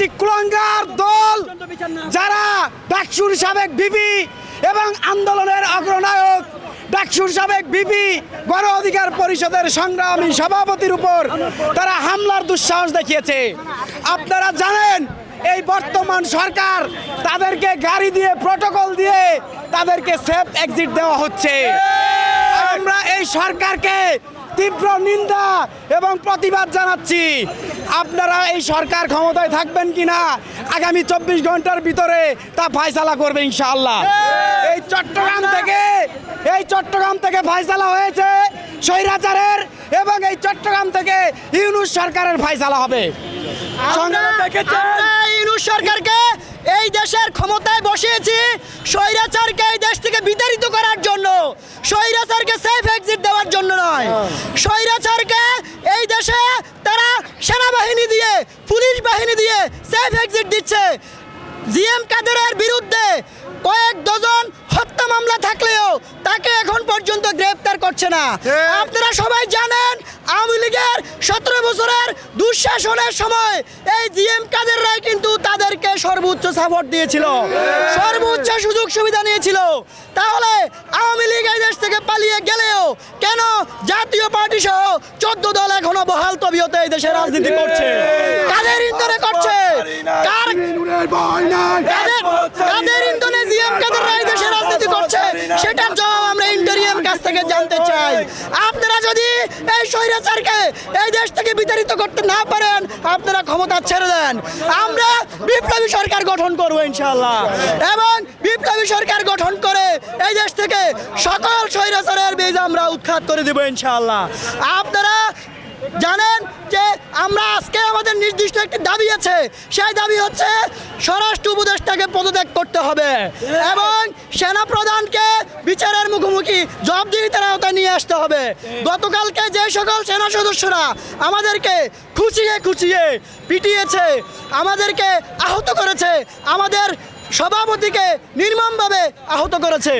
একটি কুলঙ্গার দল যারা ডাকসুর সাবেক বিবি এবং আন্দোলনের অগ্রনায়ক, ডাকসুর সাবেক বিপি গণ অধিকার পরিষদের সংগ্রামী সভাপতির উপর তারা হামলার দুঃসাহস দেখিয়েছে। আপনারা জানেন, এই বর্তমান সরকার তাদেরকে গাড়ি দিয়ে, প্রটোকল দিয়ে তাদেরকে সেফ এক্সিট দেওয়া হচ্ছে। আমরা এই সরকারকে তীব্র নিন্দা এবং প্রতিবাদ জানাচ্ছি। আপনারা এই সরকার ক্ষমতায় থাকবেন কিনা? আগামী চব্বিশ ঘণ্টার ভিতরে তা ফায়সালা করবে ইনশাআল্লাহ। এই চট্টগ্রাম থেকে এই চট্টগ্রাম থেকে ফায়সালা হয়েছে স্বৈরাচারের এবং এই চট্টগ্রাম থেকে ইউনুস সরকারের ফায়সালা হবে। ইউনুস সরকারকে এই দেশের ক্ষমতায় বসিয়েছি স্বৈরাচারকে এই দেশ থেকে বিতাড়িত করার জন্য। স্বৈরাচারকে সেফ এক্সিট দেওয়ার জন্য নয়। স্বৈরাচারকে এই দেশে তারা সেনাবাহিনী দিয়ে পুলিশ বাহিনী দিয়ে সেফ এক্সিট দিচ্ছে। জিএম কাদেরের বিরুদ্ধে কয়েক ডজন হত্যা মামলা থাকলেও তাকে এখন পর্যন্ত গ্রেপ্তার করছে না। আপনারা সবাই জানেন আওয়ামী লীগের সতেরো বছরের দুঃশাসনের সময় এই জিএম কাদের রায় কিন্তু তাদেরকে সর্বোচ্চ সাপোর্ট দিয়েছিল সর্বোচ্চ সুযোগ সুবিধা নিয়েছিল। তাহলে আওয়ামী লীগ এই দেশ থেকে পালিয়ে গেলেও কেন জাতীয় পার্টি সহ চোদ্দ দল এখনও বহাল তবিয়তে এই দেশে রাজনীতি করছে? কাদের ইন্ধনে করছে কার কাদের কাদের ইন্ধনে জিএম কাদের রায় দেশে রাজনীতি করছে? সেটার জবাব আমরা ইন্টারিয়াম কাছ থেকে জানতে চাই। আপনারা যদি এই স্বৈরাচারকে এই দেশ থেকে বিতাড়িত করতে না পারেন আপনারা ক্ষমতা ছেড়ে দেন। আমরা বিপ্লবী সরকার গঠন করব ইনশাআল্লাহ। এবং বিপ্লবী সরকার গঠন করে এই দেশ থেকে সকল স্বৈরাচারের বীজ আমরা উৎখাত করে দেব ইনশাআল্লাহ। আপনারা জানেন যে আমরা আজকে আমাদের নির্দিষ্ট একটি দাবি আছে। সেই দাবি হচ্ছে স্বরাষ্ট্র উপদেষ্টাকে পদত্যাগ করতে হবে এবং সেনা প্রধানকে বিচারের মুখোমুখি জবাবদিহিতার আওতায় নিয়ে আসতে হবে। গতকালকে যে সকল সেনা সদস্যরা আমাদেরকে খুঁচিয়ে খুচিয়ে পিটিয়েছে, আমাদেরকে আহত করেছে, আমাদের সভাপতিকে নির্মমভাবে আহত করেছে।